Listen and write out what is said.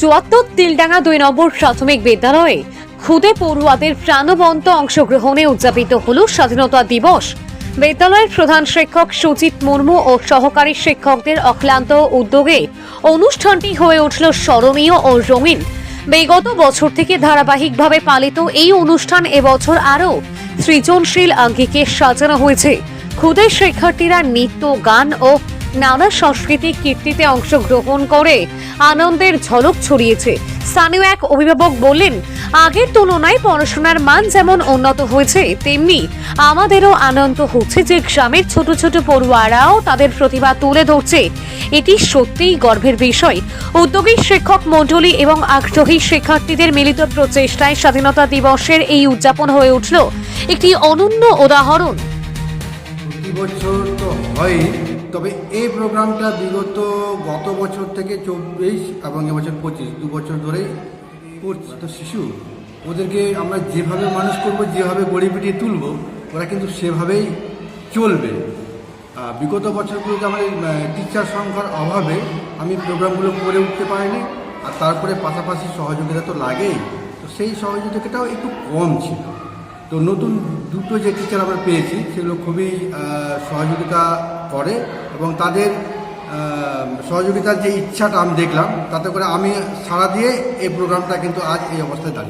চুয়াত্তর তিলডাঙ্গা দুই নম্বর প্রাথমিক বিদ্যালয়ে খুদে পড়ুয়াদের প্রাণবন্ত অংশগ্রহণে উদযাপিত হল স্বাধীনতা দিবস। বিদ্যালয়ের প্রধান শিক্ষক সুচিত মুর্মু ও সহকারী শিক্ষকদের অক্লান্ত উদ্যোগে অনুষ্ঠানটি হয়ে উঠল স্মরণীয় ও রঙিন। বিগত বছর থেকে ধারাবাহিকভাবে পালিত এই অনুষ্ঠান এবছর আরও সৃজনশীল আঙ্গিকে সাজানো হয়েছে। খুদে শিক্ষার্থীরা নৃত্য, গান ও নানা সাংস্কৃতিক কীর্তিতে অংশগ্রহণ করে আনন্দের ঝলক ছড়িয়েছে। স্থানীয় এক অভিভাবক বললেন, আগের তুলনায় পড়াশোনার মান যেমন উন্নত হয়েছে, তেমনি আমাদেরও আনন্দ হচ্ছে যে গ্রামের ছোট ছোট পড়ুয়ারাও তাদের প্রতিভা তুলে ধরছে। এটি সত্যিই গর্বের বিষয়। উদ্যোগী শিক্ষক মণ্ডলী এবং আগ্রহী শিক্ষার্থীদের মিলিত প্রচেষ্টায় স্বাধীনতা দিবসের এই উদযাপন হয়ে উঠল। একটি অনন্য উদাহরণ। প্রতি বছর তো হয় তবে এই প্রোগ্রামটা বিগত গত বছর থেকে চব্বিশ এবং এবছর পঁচিশ দু বছর ধরেই করছি। তো শিশু ওদেরকে আমরা যেভাবে মানুষ করব যেভাবে গড়ে পিটিয়ে তুলব ওরা কিন্তু সেভাবেই চলবে। বিগত বছরগুলোতে আমার টিচার সংখ্যার অভাবে আমি প্রোগ্রামগুলো করে উঠতে পারিনি আর তারপরে পাশাপাশি সহযোগিতা তো লাগেই। তো সেই সহযোগিতাটাও একটু কম ছিল। তো নতুন দুটো যে টিচার আমরা পেয়েছি, সেগুলো খুবই সহযোগিতা করে এবং তাদের সহযোগিতার যে ইচ্ছাটা আমি দেখলাম, তাতে করে আমি সারা দিয়ে এই প্রোগ্রামটা কিন্তু আজ এই অবস্থায় দাঁড়িয়ে